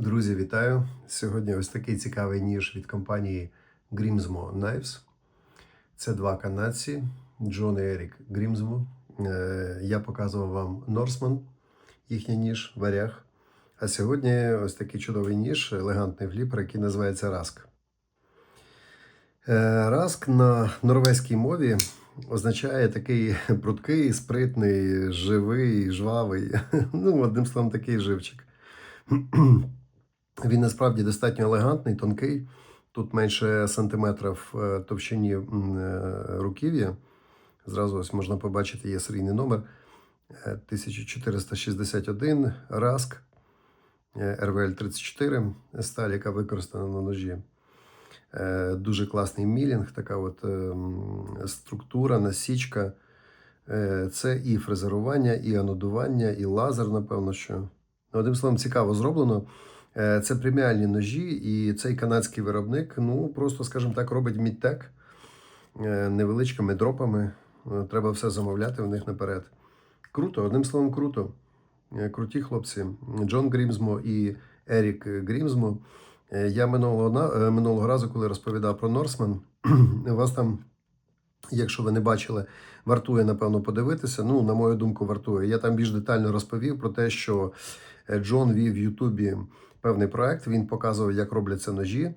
Друзі, вітаю! Сьогодні ось такий цікавий ніж від компанії Grimsmo Knives. Це два канадці Джон і Ерік Грімзмо. Е, Я показував вам Норсман, їхній ніж, варяг. А сьогодні ось такий чудовий ніж, елегантний фліпер, який називається Раск. Е, Раск на норвезькій мові означає такий прудкий, спритний, живий, жвавий. Ну, одним словом, такий живчик. Він насправді достатньо елегантний, тонкий. Тут менше сантиметра в е, товщині е, руків'я. Зразу ось можна побачити, є серійний номер е, 1461 Раск РВЛ 34 сталь, яка використана на ножі. Е, Дуже класний мілінг, така от структура, насічка. Це і фрезерування, і анодування, і лазер, напевно, що. Ну, Одним словом, цікаво зроблено. Е, Це преміальні ножі, і цей канадський виробник, ну просто, скажімо так, робить мідтек е, невеличкими дропами. Е, Треба все замовляти в них наперед. Круто, одним словом, круто. Круті хлопці. Джон Грімзмо і Ерік Грімзмо. Я минулого, минулого разу, коли розповідав про Норсман, вас там, якщо ви не бачили, вартує, напевно, подивитися. Ну, на мою думку, вартує. Я там більш детально розповів про те, що Джон вів в Ютубі певний проект. Він показував, як робляться ножі.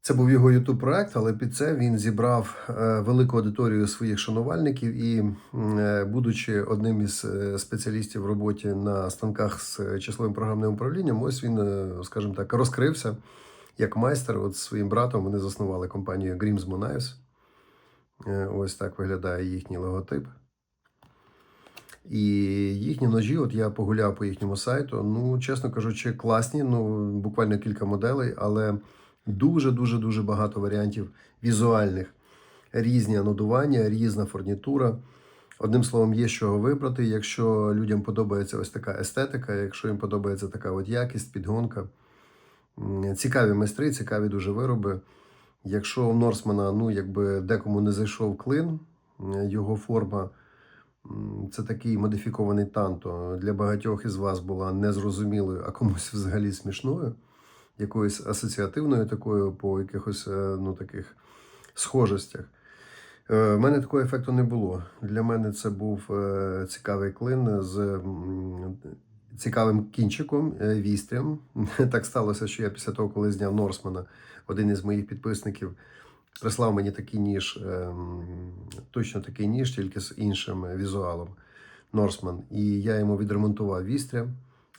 Це був його ютуб проект, але під це він зібрав е, велику аудиторію своїх шанувальників і, е, будучи одним із е, спеціалістів в роботі на станках з числовим програмним управлінням, ось він, скажімо так, розкрився як майстер. От своїм братом вони заснували компанію Grimsmo Knives. Е, Ось так виглядає їхній логотип. І їхні ножі, от я погуляв по їхньому сайту. Ну, чесно кажучи, класні. Ну, буквально кілька моделей, але дуже, дуже, багато варіантів візуальних. Різні анодування, різна фурнітура. Одним словом, є чого вибрати. Якщо людям подобається ось така естетика, якщо їм подобається така от якість, підгонка. Цікаві майстри, цікаві дуже вироби. Якщо в Норсмана, ну, якби декому не зайшов клин, його форма. Це такий модифікований танто. Для багатьох із вас була незрозумілою, а комусь взагалі смішною, якоюсь асоціативною такою по якихось е, ну, таких схожостях. Е, В мене такого ефекту не було. Для мене це був е, цікавий клин з цікавим кінчиком, е, вістрям. Так сталося, що я після того, коли зняв Норсмана, один із моїх підписників прислав мені такий ніж, ем, точно такий ніж, тільки з іншим візуалом Норсман. І я йому відремонтував вістря.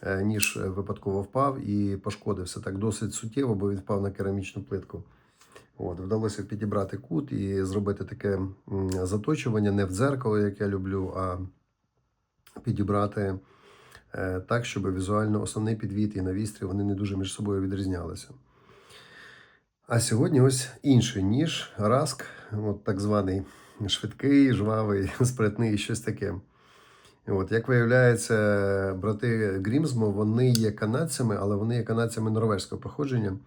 Е, Ніж е, випадково впав і пошкодився так досить суттєво, бо він впав на керамічну плитку. От, вдалося підібрати кут і зробити таке заточування не в дзеркало, як я люблю, а підібрати е, так, щоб візуально основний підвід і на вістрі вони не дуже між собою відрізнялися. А сьогодні ось інший ніж, раск, от так званий швидкий, жвавий, спритний, щось таке. От, як виявляється, брати Грімзмо, вони є канадцями, але вони є канадцями норвезького походження.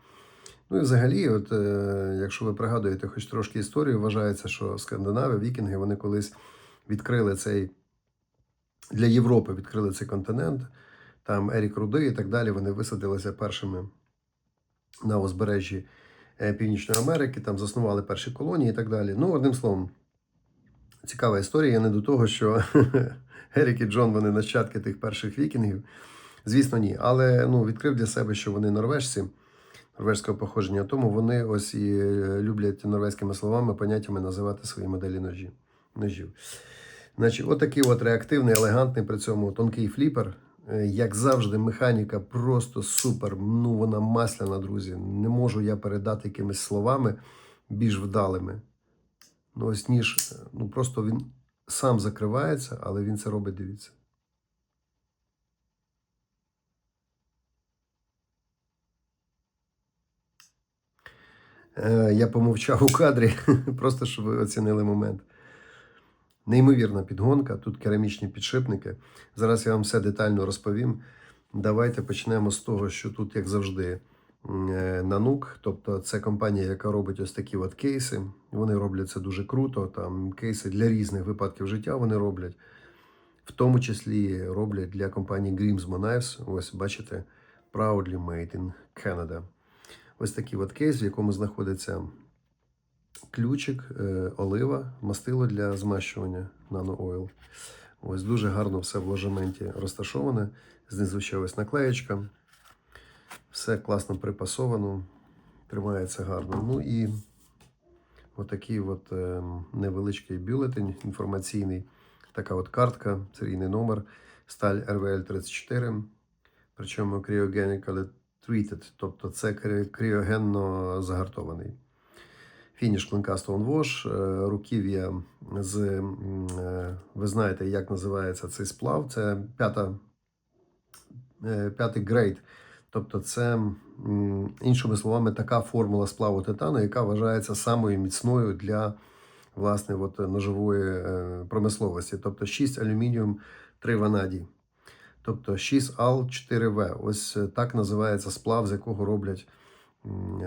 Ну і взагалі, от, е, якщо ви пригадуєте хоч трошки історію, вважається, що скандинави, вікінги, вони колись відкрили цей для Європи відкрили цей континент. Там Ерік Руди і так далі. Вони висадилися першими на узбережжі Північної Америки, там заснували перші колонії і так далі. Ну, одним словом, цікава історія. Я не до того, що Ерік і Джон вони нащадки тих перших вікінгів. Звісно, ні. Але ну, відкрив для себе, що вони норвежці, норвежського походження. Тому вони ось і е, люблять норвезькими словами, поняттями називати свої моделі ножі, ножів. Значить, отакий от реактивний, елегантний, при цьому тонкий фліпер. Е, Як завжди, механіка просто супер. Ну, вона масляна, друзі. Не можу я передати якимись словами більш вдалими. Ну, ось ніж, е, ну просто він сам закривається, але він це робить, дивіться. Е, Я помовчав у кадрі, просто щоб ви оцінили момент. Неймовірна підгонка, тут керамічні підшипники. Зараз я вам все детально розповім. Давайте почнемо з того, що тут, як завжди, м, е, тобто це компанія, яка робить ось такі от кейси. Вони роблять це дуже круто. Там кейси для різних випадків життя вони роблять. В тому числі роблять для компанії Grimsmo Knives. Ось бачите, Proudly Made in Canada. Ось такий от кейс, в якому знаходиться ключик, е, олива, мастило для змащування Nano Oil. Ось дуже гарно все в ложементі розташоване. Знизу ще ось наклеєчка. Все класно припасовано, тримається гарно. Ну і отакий от, е, невеличкий бюлетень інформаційний. Така от картка, серійний номер, сталь RVL 34. Причому cryogenically treated, тобто це кріогенно загартований. Фініш клинка Stonewash, е, руків'я з, е, ви знаєте, як називається цей сплав. Це п'ята, е, п'ятий грейд. Тобто, це, іншими словами, така формула сплаву титану, яка вважається самою міцною для власне от, ножової промисловості. Тобто 6 алюмініум, 3 ванадій. Тобто 6 ал 4 В. Ось так називається сплав, з якого роблять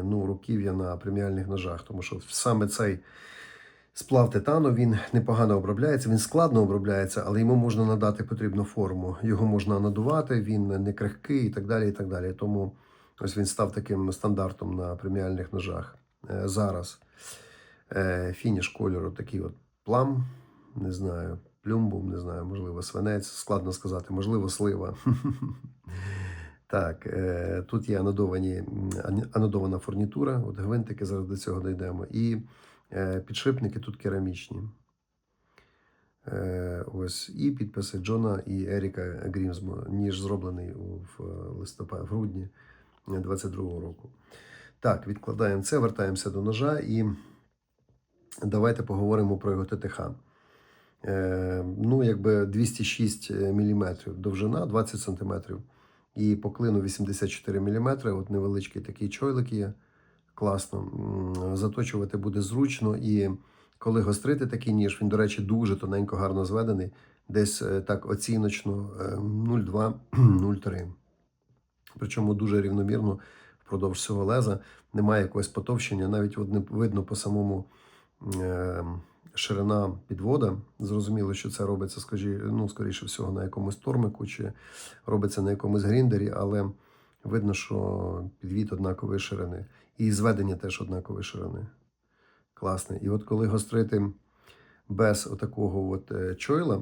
ну, руків'я на преміальних ножах. Тому що саме цей сплав титану він непогано обробляється, він складно обробляється, але йому можна надати потрібну форму. Його можна надувати, він не крихкий і так далі. і так далі. Тому ось він став таким стандартом на преміальних ножах. Е, Зараз е, фініш кольору такий от плам, не знаю, плюмбум, не знаю, можливо, свинець, складно сказати, можливо, слива. Так, е, тут є анодовані, анодована фурнітура, от гвинтики, зараз до цього дійдемо. І е, підшипники тут керамічні. Е, ось, і підписи Джона і Еріка Грімсмо, ніж зроблений в листопаді, в грудні 22-го року. Так, відкладаємо це, вертаємося до ножа і давайте поговоримо про його ТТХ. Ну, якби 206 мм довжина, 20 см. І по клину 84 мм. От невеличкий такий чойлик є. Класно. Заточувати буде зручно. І коли гострити такий ніж, він, до речі, дуже тоненько гарно зведений. Десь е, так оціночно е, 0,2-0,3. Причому дуже рівномірно впродовж всього леза. Немає якогось потовщення. Навіть видно по самому е, ширина підвода. Зрозуміло, що це робиться, скажі, ну, скоріше всього, на якомусь тормику чи робиться на якомусь гріндері, але видно, що підвід однакової ширини. І зведення теж однакової ширини. Класне. І от коли гострити без отакого от е, чойла,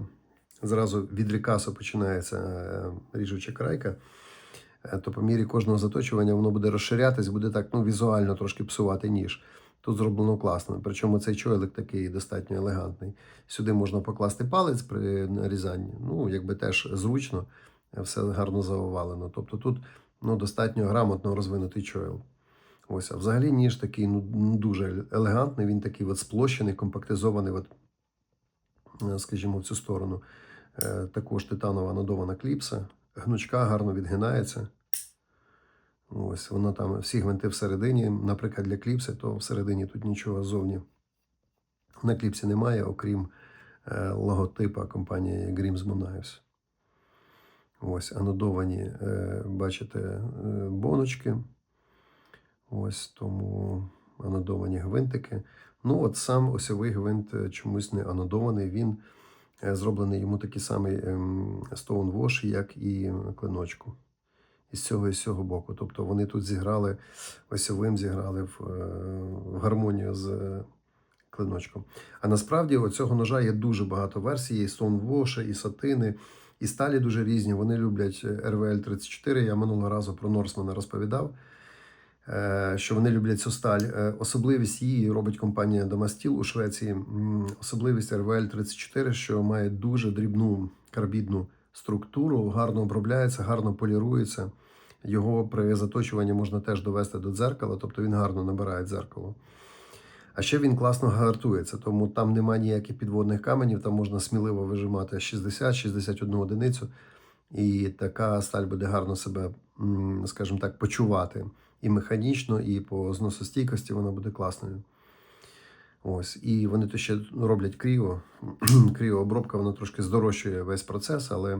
зразу від рікасу починається е, ріжуча крайка, е, то по мірі кожного заточування воно буде розширятись, буде так ну, візуально трошки псувати ніж. Тут зроблено класно. Причому цей чойлик такий достатньо елегантний. Сюди можна покласти палець при нарізанні. Ну, якби теж зручно, все гарно заовалено. Тобто тут ну, достатньо грамотно розвинутий чойл. Ось, а взагалі ніж такий ну, дуже елегантний, він такий от сплощений, компактизований, от, е, скажімо, в цю сторону. Е, Також титанова надована кліпса. Гнучка гарно відгинається. Ось воно там всі гвинти всередині. Наприклад, для кліпси, то всередині тут нічого ззовні на кліпсі немає, окрім е, логотипа компанії Grims Knives. Ось анодовані, е, бачите, е, боночки. Ось тому анодовані гвинтики. Ну, от сам осьовий гвинт е, чомусь не анодований. Він е, зроблений йому такий самий ем, Stonewash, як і клиночку. Із цього і з цього боку. Тобто вони тут зіграли осьовим, зіграли в, е, в гармонію з е, клиночком. А насправді у цього ножа є дуже багато версій: і Stonewash, і сатини, і сталі дуже різні. Вони люблять RVL 34. Я минулого разу про Норсмана розповідав. е, Що вони люблять цю сталь. Е, Особливість її робить компанія Domestil у Швеції. Особливість RVL 34, що має дуже дрібну карбідну структуру, гарно обробляється, гарно полірується. Його при заточуванні можна теж довести до дзеркала, тобто він гарно набирає дзеркало. А ще він класно гартується, тому там немає ніяких підводних каменів, там можна сміливо вижимати 60-61 одиницю, і така сталь буде гарно себе, скажімо так, почувати і механічно, і по зносостійкості вона буде класною. Ось, і вони то ще роблять кріо. Кріообробка вона трошки здорожчує весь процес, але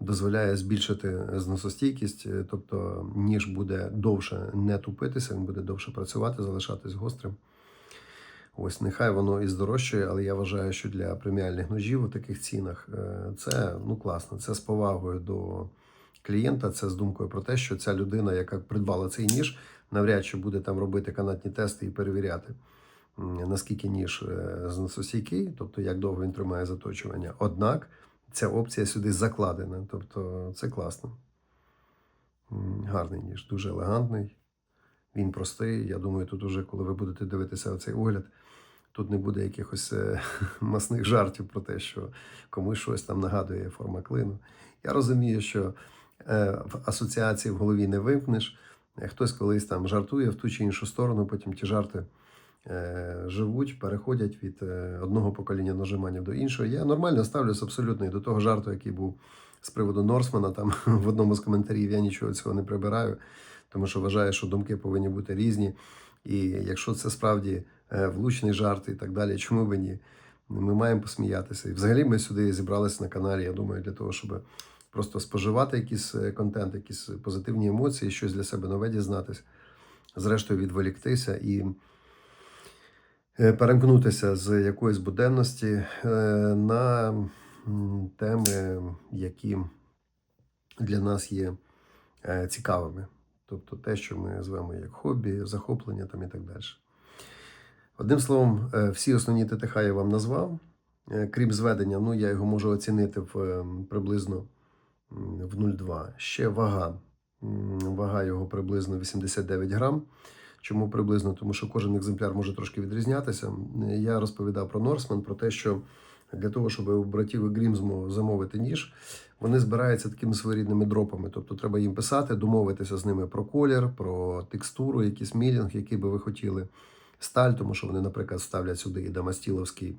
дозволяє збільшити зносостійкість, е, тобто ніж буде довше не тупитися, він буде довше працювати, залишатись гострим. Ось, нехай воно і здорожчує, але я вважаю, що для преміальних ножів у таких цінах е, це ну класно. Це з повагою до клієнта. Це з думкою про те, що ця людина, яка придбала цей ніж, навряд чи буде там робити канатні тести і перевіряти, наскільки ніж е, зносостійкий, тобто як довго він тримає заточування. Однак ця опція сюди закладена. Тобто це класно. Гарний ніж, дуже елегантний. Він простий. Я думаю, тут уже, коли ви будете дивитися цей огляд, тут не буде якихось е, масних жартів про те, що комусь щось там нагадує форма клину. Я розумію, що е, в асоціації в голові не вимкнеш. Хтось колись там жартує в ту чи іншу сторону, потім ті жарти живуть, переходять від е, одного покоління нажимання до іншого. Я нормально ставлюсь абсолютно і до того жарту, який був з приводу Норсмана. Там в одному з коментарів я нічого цього не прибираю, тому що вважаю, що думки повинні бути різні. І якщо це справді е, влучний жарт і так далі, чому би ні? Ми маємо посміятися. І взагалі ми сюди зібралися на каналі, я думаю, для того, щоб просто споживати якийсь е, контент, якісь позитивні емоції, щось для себе нове дізнатись, зрештою відволіктися і е, перемкнутися з якоїсь буденності е, на теми, які для нас є е, цікавими. Тобто те, що ми звемо як хобі, захоплення там і так далі. Одним словом, е, всі основні ТТХ я вам назвав. Е, Крім зведення, ну я його можу оцінити в е, приблизно в 0,2. Ще вага. Вага його приблизно 89 грам. Чому приблизно? Тому що кожен екземпляр може трошки відрізнятися. Я розповідав про Норсман, про те, що для того, щоб у братів Грімзму замовити ніж, вони збираються такими своєрідними дропами. Тобто треба їм писати, домовитися з ними про колір, про текстуру, якийсь мілінг, який би ви хотіли. Сталь, тому що вони, наприклад, ставлять сюди і дамастіловський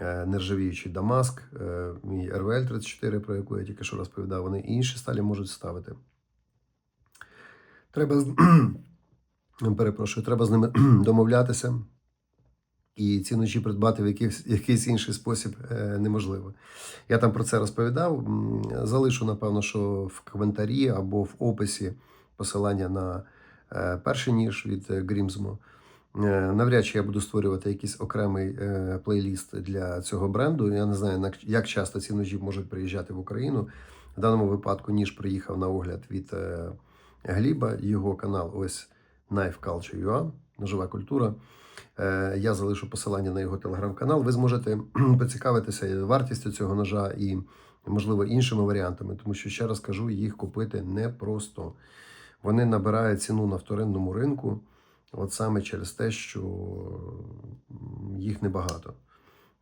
е, нержавіючий Дамаск, е, і РВЛ 34, про яку я тільки що розповідав, вони і інші сталі можуть ставити. Треба перепрошую, треба з ними домовлятися. І ці ночі придбати в якийсь, якийсь інший спосіб е, неможливо. Я там про це розповідав. Залишу, напевно, що в коментарі або в описі посилання на е, перший ніж від е, Грімзмо. Навряд чи я буду створювати якийсь окремий плейліст для цього бренду. Я не знаю, як часто ці ножі можуть приїжджати в Україну. В даному випадку ніж приїхав на огляд від Гліба. Його канал ось Knife Culture.ua, ножова культура. Е, Я залишу посилання на його телеграм-канал. Ви зможете поцікавитися вартістю цього ножа і, можливо, іншими варіантами, тому що ще раз кажу, їх купити непросто. Вони набирають ціну на вторинному ринку, от саме через те, що їх небагато.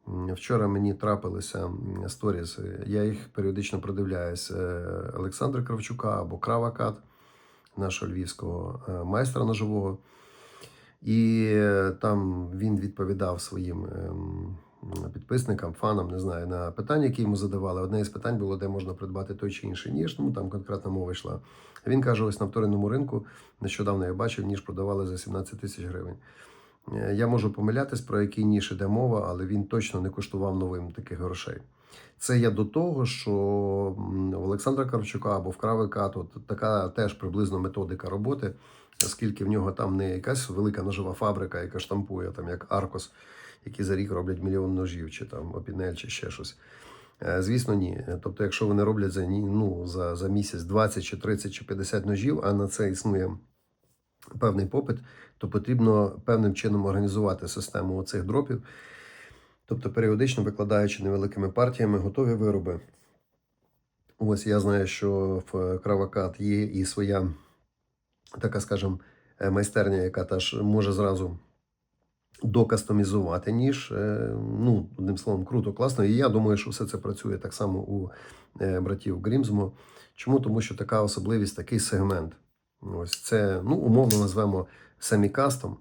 Вчора мені трапилися сторіс, я їх періодично продивляюсь е, Олександра Кравчука або Кравакат, нашого львівського е, майстра ножового. І е, там він відповідав своїм ем, підписникам, фанам, не знаю, на питання, які йому задавали. Одне із питань було, де можна придбати той чи інший ніж. Ну там конкретна мова йшла. Він каже: ось на вторинному ринку нещодавно я бачив, ніж продавали за 17 тисяч гривень. Е, Я можу помилятись, про який ніж іде мова, але він точно не коштував новим таких грошей. Це я до того, що в Олександра Карчука або в Кравика тут така теж приблизно методика роботи, оскільки в нього там не якась велика ножова фабрика, яка штампує, там як Аркос, які за рік роблять мільйон ножів, чи там Опінель, чи ще щось. Е, Звісно, ні. Тобто, якщо вони роблять за, ну, за, за місяць 20, чи 30, чи 50 ножів, а на це існує певний попит, то потрібно певним чином організувати систему цих дропів. Тобто, періодично викладаючи невеликими партіями готові вироби. Ось я знаю, що в Кравакат є і своя така, скажімо, е, майстерня, яка теж може зразу докастомізувати ніж. Е, Ну, одним словом, круто, класно. І я думаю, що все це працює так само у е, братів Грімзмо. Чому? Тому що така особливість, такий сегмент. Ось це, ну, умовно назвемо семікастом.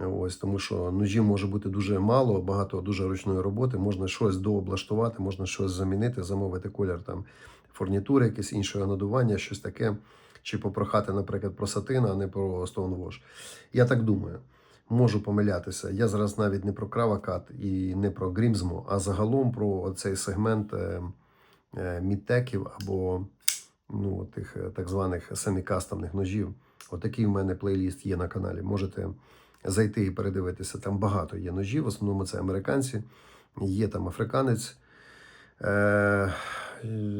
Ось, тому що ножів може бути дуже мало, багато дуже ручної роботи. Можна щось дооблаштувати, можна щось замінити, замовити колір там фурнітури, якесь інше надування, щось таке. Чи попрохати, наприклад, про сатин, а не про Stonewash. Я так думаю. Можу помилятися. Я зараз навіть не про Кравакат і не про Грімзмо, а загалом про цей сегмент е, е, мідтеків або ну, тих е, так званих семікастомних ножів. Отакий в мене плейліст є на каналі. Можете зайти і передивитися. Там багато є ножів, в основному це американці, є там африканець, е,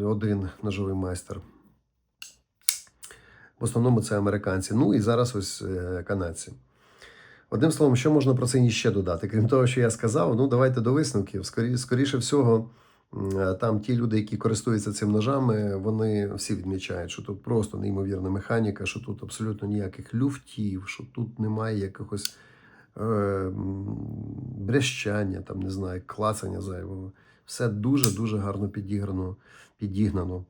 один ножовий майстер. В основному це американці. Ну і зараз ось е, канадці. Одним словом, що можна про це ще додати? Крім того, що я сказав, ну давайте до висновків. Скорі, скоріше всього, там ті люди, які користуються цим ножами, вони всі відмічають, що тут просто неймовірна механіка, що тут абсолютно ніяких люфтів, що тут немає якихось е, брещання, там не знаю, клацання зайвого. Все дуже-дуже гарно підіграно, підігнано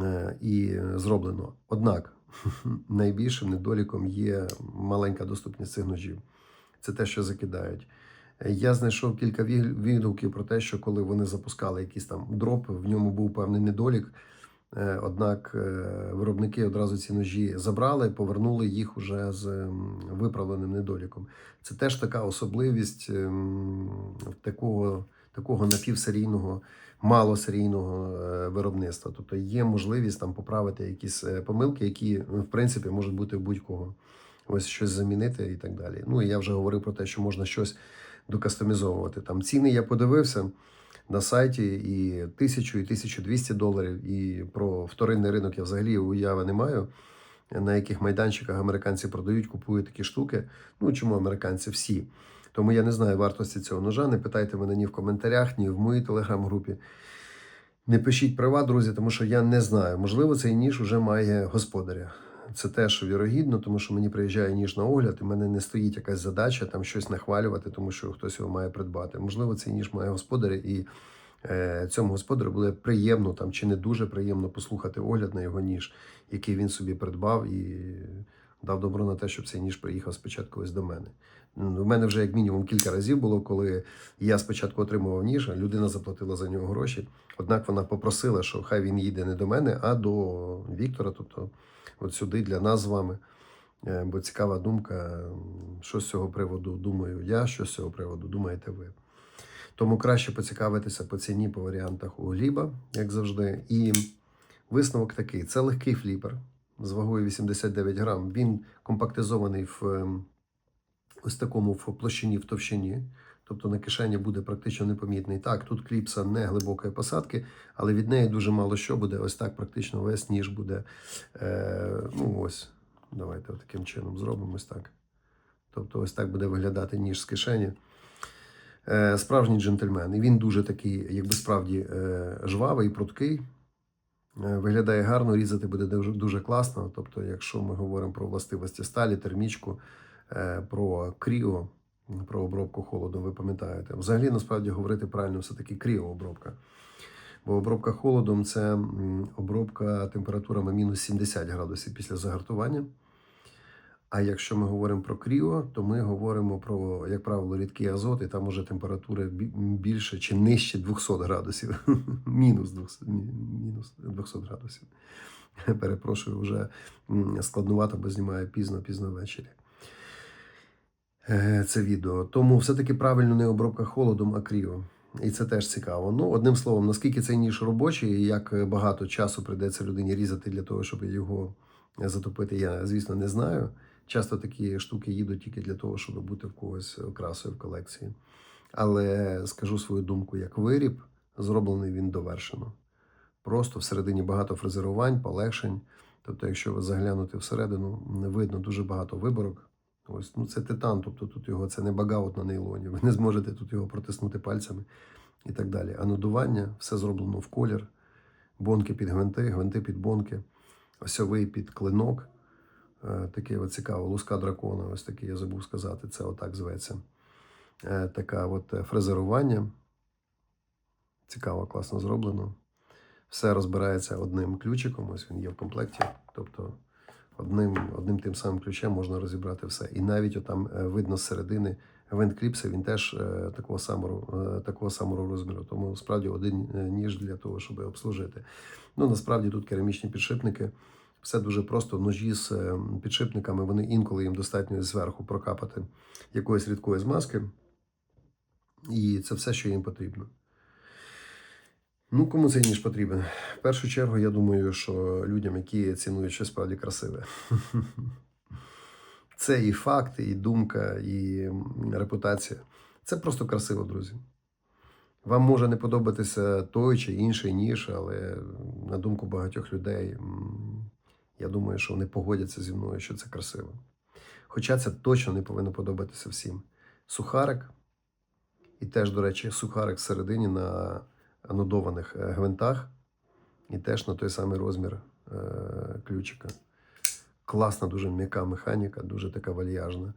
е, і зроблено. Однак найбільшим недоліком є маленька доступність цих ножів. Це те, що закидають. Я знайшов кілька відгуків про те, що коли вони запускали якісь там дропи, в ньому був певний недолік. Е, Однак е, виробники одразу ці ножі забрали, повернули їх уже з виправленим недоліком. Це теж така особливість ем, такого, такого напівсерійного, малосерійного е, виробництва. Тобто є можливість там поправити якісь помилки, які ну, в принципі можуть бути у будь-кого. Ось щось замінити і так далі. Ну і я вже говорив про те, що можна щось докастомізовувати. Там ціни я подивився на сайті і 1000, і 1200 доларів. І про вторинний ринок я взагалі уяви не маю. На яких майданчиках американці продають, купують такі штуки. Ну чому американці всі? Тому я не знаю вартості цього ножа. Не питайте мене ні в коментарях, ні в моїй телеграм-групі. Не пишіть права, друзі, тому що я не знаю. Можливо, цей ніж вже має господаря. Це теж вірогідно, тому що мені приїжджає ніж на огляд, і в мене не стоїть якась задача там щось нахвалювати, тому що хтось його має придбати. Можливо, цей ніж має господаря, і е, цьому господарю буде приємно там чи не дуже приємно послухати огляд на його ніж, який він собі придбав і дав добро на те, щоб цей ніж приїхав спочатку ось до мене. У мене вже як мінімум кілька разів було, коли я спочатку отримував ніж, а людина заплатила за нього гроші. Однак вона попросила, що хай він їде не до мене, а до Віктора, тобто от сюди для нас з вами. Е, Бо цікава думка, що з цього приводу думаю я, що з цього приводу думаєте ви. Тому краще поцікавитися по ціні, по варіантах у Гліба, як завжди. І висновок такий: це легкий фліпер з вагою 89 грам. Він компактизований в ем, ось такому в площині в товщині. Тобто на кишені буде практично непомітний. Так, тут кліпса не глибокої посадки, але від неї дуже мало що буде. Ось так практично весь ніж буде. Е, ну ось, давайте таким чином зробимо ось так. Тобто, ось так буде виглядати ніж з кишені. Е, справжній джентльмен. І він дуже такий, якби справді, е, жвавий, пруткий. Е, Виглядає гарно, різати буде дуже, дуже класно. Тобто, якщо ми говоримо про властивості сталі, термічку, про кріо, про обробку холодом, ви пам'ятаєте. Взагалі, насправді, говорити правильно все-таки кріообробка. Бо обробка холодом це обробка температурами мінус 70 градусів після загартування. А якщо ми говоримо про кріо, то ми говоримо про, як правило, рідкий азот, і там уже температури більше чи нижче 200 градусів. мінус 200, мінус 200 градусів. Перепрошую, вже складнувато, бо знімаю пізно-пізно ввечері. Е, Це відео. Тому все-таки правильно не обробка холодом, а кріо. І це теж цікаво. Ну, одним словом, наскільки цей ніж робочий, і як багато часу прийдеться людині різати для того, щоб його затопити, я, звісно, не знаю. Часто такі штуки їдуть тільки для того, щоб бути в когось окрасою в колекції. Але скажу свою думку, як виріб, зроблений він довершено. Просто всередині багато фрезерувань, полегшень. Тобто, якщо ви заглянути всередину, видно дуже багато виборок. Ось ну це титан, тобто тут його це не багаут на нейлоні. Ви не зможете тут його протиснути пальцями і так далі. А надування все зроблено в колір, бонки під гвинти, гвинти під бонки, осьовий під клинок. Е, Таке от цікаво, луска дракона, ось такий я забув сказати, це отак зветься. Е, Така от е, фрезерування. Цікаво, класно зроблено. Все розбирається одним ключиком, ось він є в комплекті. Тобто одним, одним тим самим ключем можна розібрати все. І навіть отам е, видно з середини гвинт він теж е, такого самого, е, такого самого розміру. Тому справді один ніж для того, щоб обслужити. Ну насправді тут керамічні підшипники. Все дуже просто. Ножі з підшипниками, вони інколи їм достатньо зверху прокапати якоїсь рідкої змазки. І це все, що їм потрібно. Ну, кому цей ніж потрібен? В першу чергу, я думаю, що людям, які цінують щось справді красиве. Це і факти, і думка, і репутація. Це просто красиво, друзі. Вам може не подобатися той чи інший ніж, але на думку багатьох людей, Я думаю, що вони погодяться зі мною, що це красиво. Хоча це точно не повинно подобатися всім. Сухарик, і теж, до речі, сухарик всередині на анодованих е, гвинтах, і теж на той самий розмір е, ключика. Класна, дуже м'яка механіка, дуже така вальяжна.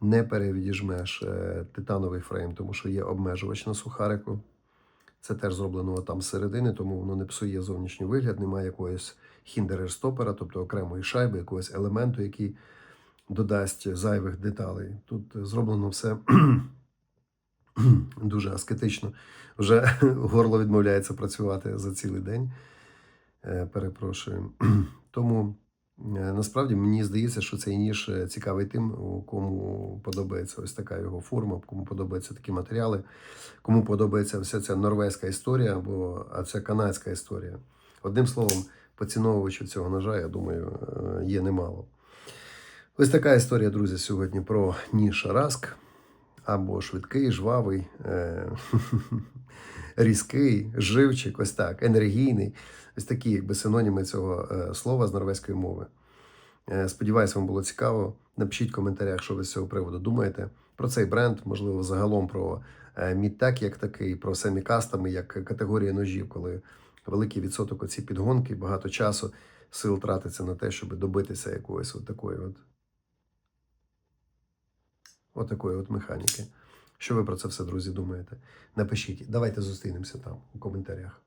Не перевідіжмеш е, титановий фрейм, тому що є обмежувач на сухарику. Це теж зроблено там зсередини, тому воно не псує зовнішній вигляд, немає якогось хіндерер-стопера, тобто окремої шайби, якогось елементу, який додасть зайвих деталей. Тут зроблено все дуже аскетично. Вже горло відмовляється працювати за цілий день. Е, Перепрошую. Тому е, насправді мені здається, що цей ніж е, цікавий тим, кому подобається ось така його форма, кому подобаються такі матеріали, кому подобається вся ця норвезька історія або а ця канадська історія. Одним словом, поціновувачів цього ножа, я думаю, є немало. Ось така історія, друзі, сьогодні про ніж Раск. Або швидкий, жвавий, е- різкий, живчик, ось так, енергійний. Ось такі, якби синоніми цього е, слова з норвезької мови. Е, Сподіваюсь, вам було цікаво. Напишіть в коментарях, що ви з цього приводу думаєте про цей бренд, можливо, загалом про е, мідтек як такий, про семікастами як категорія ножів, коли великий відсоток оці підгонки, багато часу, сил тратиться на те, щоб добитися якоїсь от такої от, от от механіки. Що ви про це все, друзі, думаєте? Напишіть. Давайте зустрінемося там у коментарях.